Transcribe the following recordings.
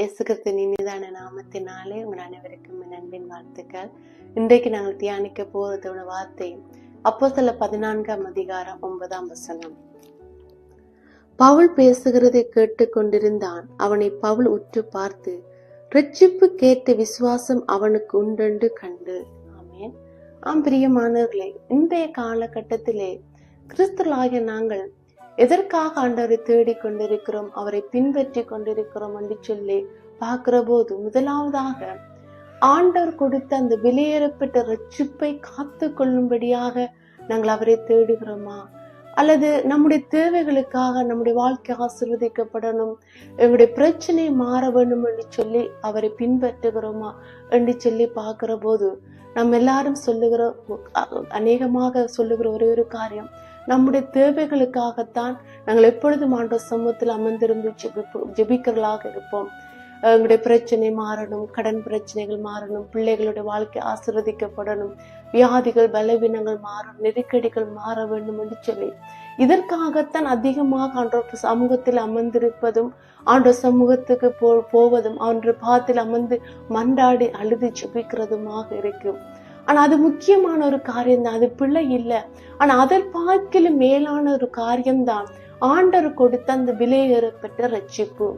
இயேசுகிறிஸ்து இனிதான நாமத்தினாலே உங்கள் அனைவருக்கும் நண்பின் வாழ்த்துக்கள். இன்றைக்கு நாங்கள் தியானிக்க போறதோட வார்த்தை அப்போ சில பதினான்காம் அதிகாரம் ஒன்பதாம் வசனம். பவுல் பேசுகிறதை கேட்டுக்கொண்டிருந்தான். அவனை பவுல் உற்று பார்த்து ரட்சிப்பு கேட்ட விசுவாசம் அவனுக்கு உண்டென்று கண்டு. ஆமேன். ஆம் பிரியமானவர்களே இன்றைய காலகட்டத்திலே கிறிஸ்தலாகிய நாங்கள் எதற்காக ஆண்டவரை தேடிக் கொண்டிருக்கிறோம்? அவரை பின்பற்றி கொண்டிருக்கிறோம் என்று சொல்லி பார்க்கிற போது முதலாவதாக ஆண்டவர் கொடுத்த அந்த வெளியேறப்பட்ட ரட்சிப்பை காத்து கொள்ளும்படியாக நாங்கள் அவரை தேடுகிறோமா? அல்லது நம்முடைய தேவைகளுக்காக நம்முடைய வாழ்க்கை ஆசிர்வதிக்கப்படணும்? எங்களுடைய பிரச்சனை மாற வேண்டும் என்று சொல்லி அவரை பின்பற்றுகிறோமா? என்று சொல்லி பார்க்கிற போது நம்ம எல்லாரும் சொல்லுகிற அநேகமாக சொல்லுகிற ஒரே ஒரு காரியம் நம்முடைய தேவைகளுக்காகத்தான் நாங்கள் எப்பொழுதும் ஆண்டோ சமூகத்தில் அமர்ந்திருந்து ஜெபிப்போம் ஜெபிக்கிறவர்களாக இருப்போம். எங்களுடைய பிரச்சனை மாறணும் கடன் பிரச்சனைகள் மாறணும் பிள்ளைகளுடைய வாழ்க்கை ஆசிர்வதிக்கப்படணும் வியாதிகள் பலவீனங்கள் மாறணும் நெருக்கடிகள் மாற வேண்டும் என்று சொல்லி. இதற்காகத்தான் அதிகமாக ஆண்டோர் சமூகத்தில் அமர்ந்திருப்பதும் ஆண்டோர் சமூகத்துக்கு போ போவதும் ஆண்டு பாத்தில் அமர்ந்து மண்டாடி அழுது ஜெபிக்கிறதுமாக இருக்கும் ஆனா அது முக்கியமான ஒரு காரியம் தான் அது பிள்ளை இல்லை. ஆனா அதன் பார்க்கிலும் மேலான ஒரு காரியம்தான். ஆண்டவர் கொடுத்த அந்த விலையேறப்பட்ட ரட்சிப்பு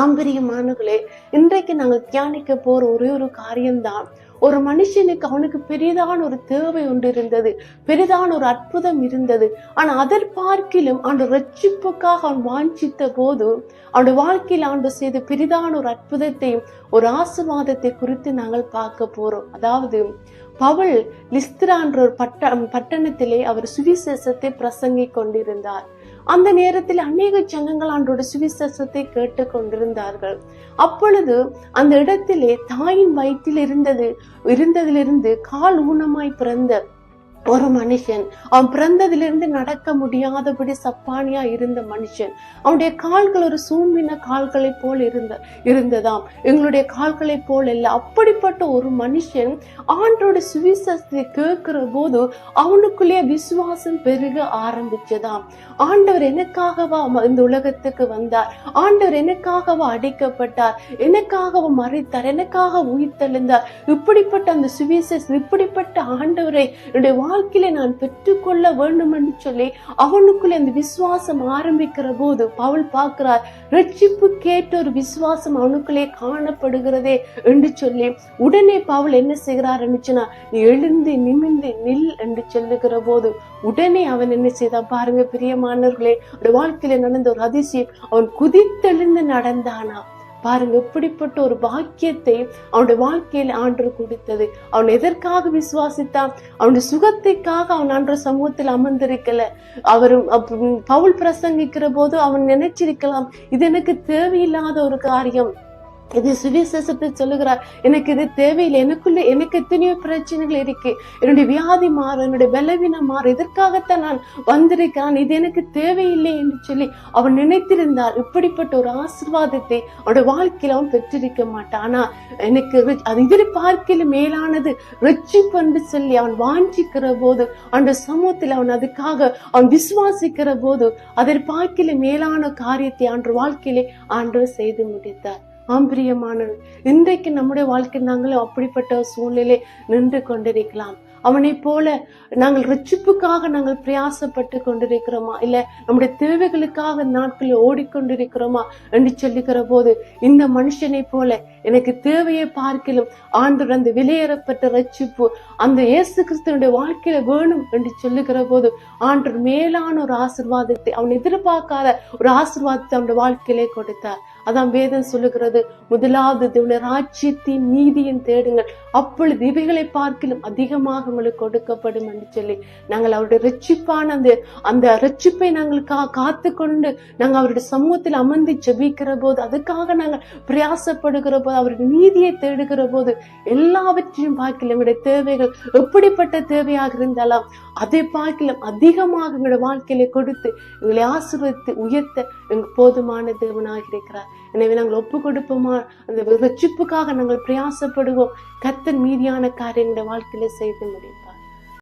ஆம்பரியமானவர்களே இன்றைக்கு நாங்கள் தியானிக்க போற ஒரே ஒரு காரியம்தான். ஒரு மனுஷனுக்கு அவனுக்கு பெரிதான ஒரு தேவை ஒன்று இருந்தது. பெரிதான ஒரு அற்புதம் இருந்தது. ஆனா அதன் பார்க்கிலும் அந்த ரட்சிப்புக்காக அவன் வாஞ்சித்த போது அவனுடைய வாழ்க்கையில் ஆண்டு செய்த பெரிதான ஒரு அற்புதத்தையும் ஒரு ஆசுவாதத்தை குறித்து நாங்கள் பார்க்க போறோம். அதாவது பவுல் லிஸ்திரான்ற ஒரு பட்ட பட்டணத்திலே அவர் சுவிசேஷத்தை பிரசங்கி கொண்டிருந்தார். அந்த நேரத்தில் அநேக ஜனங்கள் அன்றோட சுவிசேஷத்தை கேட்டு கொண்டிருந்தார்கள். அப்பொழுது அந்த இடத்திலே தாயின் வயிற்றில் இருந்தது இருந்ததிலிருந்து கால் ஊனமாய் பிறந்த ஒரு மனுஷன். அவன் பிறந்ததிலிருந்து நடக்க முடியாதபடி சப்பானியா இருந்த மனுஷன். அவனுடைய கால்கள் ஒரு சூம்பின கால்களை போல் இருந்த இருந்ததாம். எங்களுடைய கால்களை போல் இல்லை அப்படிப்பட்ட ஒரு மனுஷன் ஆண்டோட சுவிசத்தை கேட்கிற போது அவனுக்குள்ளே விசுவாசம் பெருக ஆரம்பிச்சதாம். ஆண்டவர் எனக்காகவா இந்த உலகத்துக்கு வந்தார்? ஆண்டவர் எனக்காகவா அடிக்கப்பட்டார்? எனக்காகவா மறைத்தார்? எனக்காக உயிர்த்தெழுந்தார் இப்படிப்பட்ட அந்த சுவிசஸ் இப்படிப்பட்ட ஆண்டவரை என்னுடைய வாழ்க்கையில நான் பெற்றுக்கொள்ள வேண்டும் என்று சொல்லி அவனுக்குள்ள அந்த விசுவாசம் ஆரம்பிக்கிற போது பவுல் பார்க்கிறார் ரட்சிப்பு கேட்ட ஒரு விசுவாசம் அவனுக்குள்ளே காணப்படுகிறதே என்று சொல்லி. உடனே பவுல் என்ன செய்கிறார் சொன்னா நீ எழுந்து நிமிந்து நில் என்று சொல்லுகிற போது உடனே அவன் என்ன செய்தான்? பாருங்க பிரியமானவர்களே வாழ்க்கையில நடந்த ஒரு அதிசயம். அவன் குதித்தெழுந்து நடந்தானா? பாருங்க இப்படிப்பட்ட ஒரு பாக்கியத்தை அவனுடைய வாழ்க்கையில் ஆண்டு கொடுத்தது. அவன் எதற்காக விசுவாசித்தான்? அவனுடைய சுகத்திற்காக அவன் ஆண்டு சமூகத்தில் அமர்ந்திருக்கல. அவர் பவுல் பிரசங்கிக்கிற போது அவன் நினைச்சிருக்கலாம் இது எனக்கு தேவையில்லாத ஒரு காரியம். இது சுவிசேஷத்தை சொல்லுகிறார் எனக்கு இது தேவையில்லை. எனக்குள்ள எனக்கு எத்தனையோ பிரச்சனைகள் இருக்கு. என்னுடைய வியாதி மாறு என்னுடைய பலவீனம் மாறு இதற்காகத்தான் நான் வந்திருக்கிறான். இது எனக்கு தேவையில்லை என்று சொல்லி அவன் நினைத்திருந்தார். இப்படிப்பட்ட ஒரு ஆசிர்வாதத்தை அவனுடைய வாழ்க்கையில அவன் பெற்றிருக்க மாட்டான். ஆனா எனக்கு அது இதில் பார்க்கல மேலானது ரட்சிப்பு என்று சொல்லி அவன் வாஞ்சிக்கிற போது அந்த சமூகத்தில் அவன் அதுக்காக அவன் விசுவாசிக்கிற போது அதை பார்க்கல மேலான காரியத்தை அன்று வாழ்க்கையிலே ஆண்டு செய்து முடித்தார். ஆம்பிரியமானவன் இன்றைக்கு நம்முடைய வாழ்க்கை நாங்களும் அப்படிப்பட்ட சூழ்நிலை நின்று கொண்டிருக்கலாம். அவனை போல நாங்கள் ரட்சிப்புக்காக நாங்கள் பிரயாசப்பட்டு கொண்டிருக்கிறோமா? இல்லை நம்முடைய தேவைகளுக்காக நாட்களில் ஓடிக்கொண்டிருக்கிறோமா என்று சொல்லுகிற போது இந்த மனுஷனை போல எனக்கு தேவையை பார்க்கலும் ஆண்டு அந்த விலையேறப்பட்ட ரட்சிப்பு அந்த இயேசு கிறிஸ்தனுடைய வாழ்க்கையில வேணும் என்று சொல்லுகிற போது ஆண்டு மேலான ஒரு ஆசிர்வாதத்தை அவன் எதிர்பார்க்காத ஒரு ஆசிர்வாதத்தை அவனுடைய வாழ்க்கையிலே கொடுத்தார். அதான் வேதம் சொல்லுகிறது முதலாவது தேவனுடைய ராஜ்யத்தின் நீதியின் தேடுங்கள். அப்பொழுது இவைகளை பார்க்கலும் அதிகமாக உங்களுக்கு கொடுக்கப்படும் என்று சொல்லி நாங்கள் அவருடைய ரட்சிப்பான அந்த அந்த ரட்சிப்பை நாங்கள் கா காத்து கொண்டு நாங்கள் அவருடைய சமூகத்தில் அமர்ந்து ஜெபிக்கிற போது அதுக்காக நாங்கள் பிரயாசப்படுகிற போது அவருடைய நீதியை தேடுகிற போது எல்லாவற்றையும் பார்க்கல எங்களுடைய தேவைகள் எப்படிப்பட்ட தேவையாக இருந்தாலும் அதை பார்க்கலாம் அதிகமாக எங்களுடைய வாழ்க்கையில கொடுத்து எங்களை ஆசிர்வதித்து உயர்த்த எங்க போதுமான தேவனாக இருக்கிறார். எனவே நாங்கள் ஒப்பு கொடுப்போமா அந்த ரட்சிப்புக்காக நாங்கள் பிரயாசப்படுவோம். கத்தன் மீதியான காரியங்களை வாழ்க்கையில செய்து முடியும்